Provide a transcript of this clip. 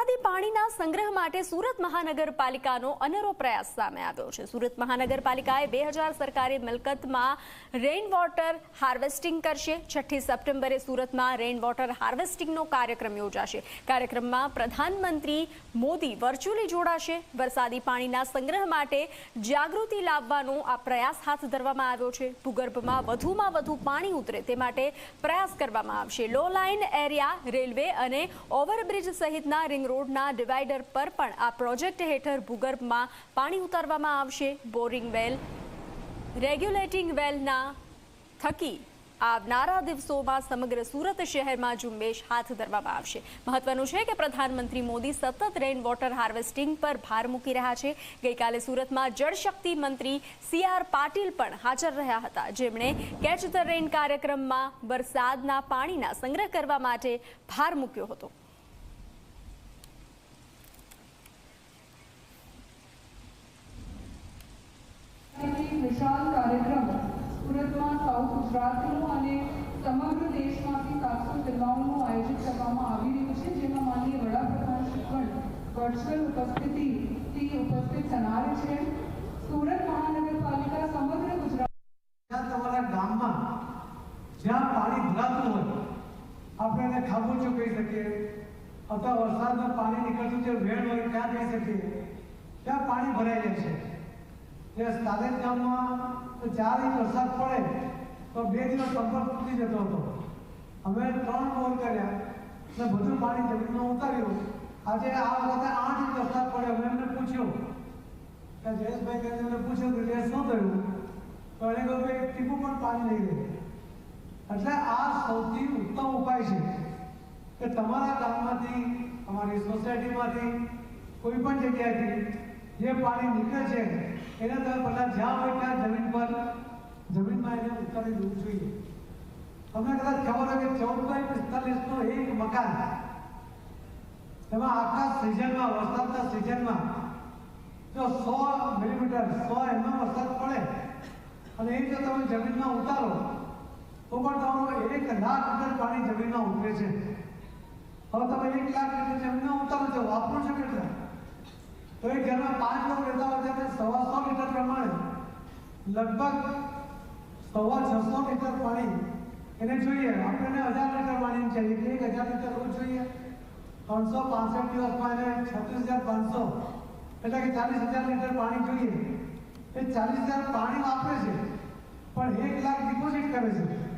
વરસાદી પાણીના સંગ્રહ માટે સુરત મહાનગરપાલિકાનો અનેરો પ્રયાસ સામે આવ્યો છે. સુરત મહાનગરપાલિકાએ બે હજાર સરકારી મિલકતમાં રેઇન વોટર હાર્વેસ્ટિંગ કરશે. છઠ્ઠી સપ્ટેમ્બરે સુરતમાં રેઇન વોટર હાર્વેસ્ટિંગનો કાર્યક્રમ યોજાશે. કાર્યક્રમમાં પ્રધાનમંત્રી મોદી વર્ચ્યુઅલી જોડાશે. વરસાદી પાણીના સંગ્રહ માટે જાગૃતિ લાવવાનો આ પ્રયાસ હાથ ધરવામાં આવ્યો છે. ભૂગર્ભમાં વધુમાં વધુ પાણી ઉતરે તે માટે પ્રયાસ કરવામાં આવશે. લો લાઇન એરિયા રેલવે અને ઓવરબ્રિજ સહિતના રિંગ રોડના ડિવાઈડર પર પણ આ પ્રોજેક્ટ હેઠળ ભૂગર્ભમાં પાણી ઉતારવામાં આવશે. બોરિંગ વેલ, રેગ્યુલેટિંગ વેલના થકી આવનારા દિવસોમાં સમગ્ર સુરત શહેરમાં ઝુંબેશ હાથ ધરવામાં આવશે. મહત્વનું છે કે પ્રધાનમંત્રી મોદી સતત રેઇન વોટર હાર્વેસ્ટિંગ પર ભાર મૂકી રહ્યા છે. ગઈકાલે સુરતમાં જળશક્તિ મંત્રી સી આર પાટીલ પણ હાજર રહ્યા હતા. જેમણે કેચ ધ રેઇન કાર્યક્રમમાં વરસાદના પાણીના સંગ્રહ કરવા માટે ભાર મૂક્યો હતો. વિશાળ કાર્યક્રમ સુરતમાં સાઉથ ગુજરાતનું અને સમગ્ર દેશમાંથી સાતસો જિલ્લાઓનું આયોજિત કરવામાં આવી રહ્યું છે, જેમાં માનનીય વડાપ્રધાન શ્રી પણ વર્ચ્યુઅલ ઉપસ્થિતિથી ઉપસ્થિત થનાર છે. સુરત મહાનગરપાલિકા સમગ્ર ગુજરાત જ્યાં તમારા ગામમાં જ્યાં પાણી ભરાતું હોય, આપણે એને ખાબોચો કહી શકીએ. અથવા વરસાદનું પાણી નીકળતું જે વેળ હોય, ત્યાં કહી શકીએ. ત્યાં પાણી ભરાઈ જાય છે. તે સાલેજ ગામમાં ચાર ઇંચ વરસાદ પડે, તો બે દિવસ સંપર્ક તૂટી જતો હતો. અમે ત્રણ બોર કર્યા એટલે બધું પાણી જમીનમાં ઉતાર્યું. આજે આ વખતે આઠ ઇંચ વરસાદ પડ્યો. અમે એમને પૂછ્યું કે જયેશભાઈ કરીને એમને પૂછ્યું કે જયેશ, શું થયું? તો એને કહ્યું કે ટીપું પણ પાણી લઈ રહે એટલે આ સૌથી ઉત્તમ ઉપાય છે કે તમારા ગામમાંથી, તમારી સોસાયટીમાંથી કોઈ પણ જગ્યાએથી જે પાણી નીકળે છે, એને તમે બધા જ્યાં હોય ત્યાં જમીન પર, જમીનમાં એને ઉતારી દેવું જોઈએ. તમને કદાચ ખબર હોય કે ચૌદ બાય પિસ્તાલીસનો એક મકાન, એમાં આખા સિઝનમાં, વરસાદના સિઝનમાં, જો સો મિલીમીટર સો એમએમ વરસાદ પડે, અને એ જો તમે જમીનમાં ઉતારો, તો પણ તમારું એક લાખ લીટર પાણી જમીનમાં ઉતરે છે. હવે તમે એક લાખ લીટર જમીનમાં ઉતારો છો, વાપરો છો કેટલા તો એ ઘરમાં પાંચ લોકો રહેતા હોય ત્યારે સવા સો મીટર પ્રમાણે, લગભગ સવા છસો મીટર પાણી એને જોઈએ. આપણને હજાર મીટર પાણી છે એટલે એક હજાર મીટર રોજ જોઈએ. ત્રણસો પાસઠ દિવસમાં એને છત્રીસ હજાર પાંચસો એટલે કે ચાલીસ હજાર લીટર પાણી જોઈએ. એ ચાલીસ હજાર પાણી વાપરે છે, પણ એક લાખ ડિપોઝિટ કરે છે.